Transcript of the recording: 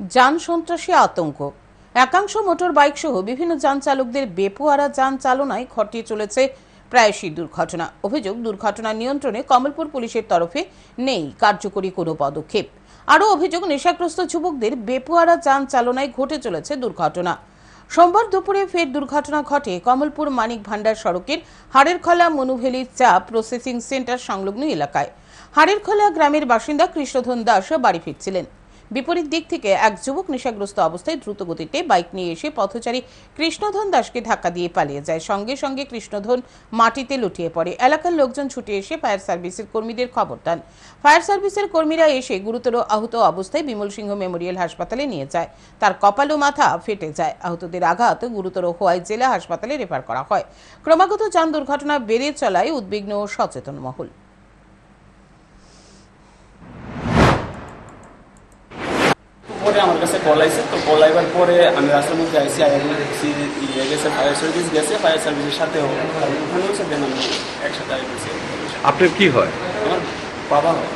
যান সন্ত্রাসী আতঙ্ক। একাংশ মোটর বাইক সহ বিভিন্ন যান চালকদের বেপোয়ারা যান চালনায় ঘটিয়ে চলেছে প্রায়শই দুর্ঘটনা। অভিযোগ, দুর্ঘটনা নিয়ন্ত্রণে কমলপুর পুলিশের তরফে নেই কার্যকরী কোনো পদক্ষেপ। আরও অভিযোগ, নেশাগ্রস্ত যুবকদের বেপোয়ারা যান চালনায় ঘটে চলেছে দুর্ঘটনা। সোমবার দুপুরে ফের দুর্ঘটনা ঘটে কমলপুর মানিক ভান্ডার সড়কের হাড়েরখলা মনুভেলি চা প্রসেসিং সেন্টার সংলগ্ন এলাকায়। হাড়েরখলা গ্রামের বাসিন্দা কৃষ্ণধন দাস বাড়ি ফিরছিলেন। বিপরীত দিক থেকে এক যুবক নেশাগ্রস্ত অবস্থায় দ্রুত গতিতে বাইক নিয়ে এসে পথচারী কৃষ্ণধন দাসকে ধাক্কা দিয়ে পালিয়ে যায়। সঙ্গে সঙ্গে কৃষ্ণধন মাটিতে লুটিয়ে পড়ে। এলাকার লোকজন ছুটে এসে ফায়ার সার্ভিসের কর্মীদের খবর দেন। ফায়ার সার্ভিসের কর্মীরা এসে গুরুতর আহত অবস্থায় বিমল সিংহ মেমোরিয়াল হাসপাতালে নিয়ে যায়। তার কপাল ও মাথা ফেটে যায়। আহতদের আঘাত গুরুতর হওয়ায় জেলা হাসপাতালে রেফার করা হয়। ক্রমাগত যান দুর্ঘটনা বেড়ে চলায় উদ্বিগ্ন ও সচেতন মহল। পরে আমার কাছে কল আইসে তো কল আইবার পরে আমি রাস্তার মধ্যে আইসি আই দেখছি ইয়ে গেছে ফায়ার সার্ভিস গেছে ফায়ার সার্ভিসের সাথে ওখানে হচ্ছে দেন আমি একসাথে আইসি আপনার কি হয়? আমার বাবা হয়।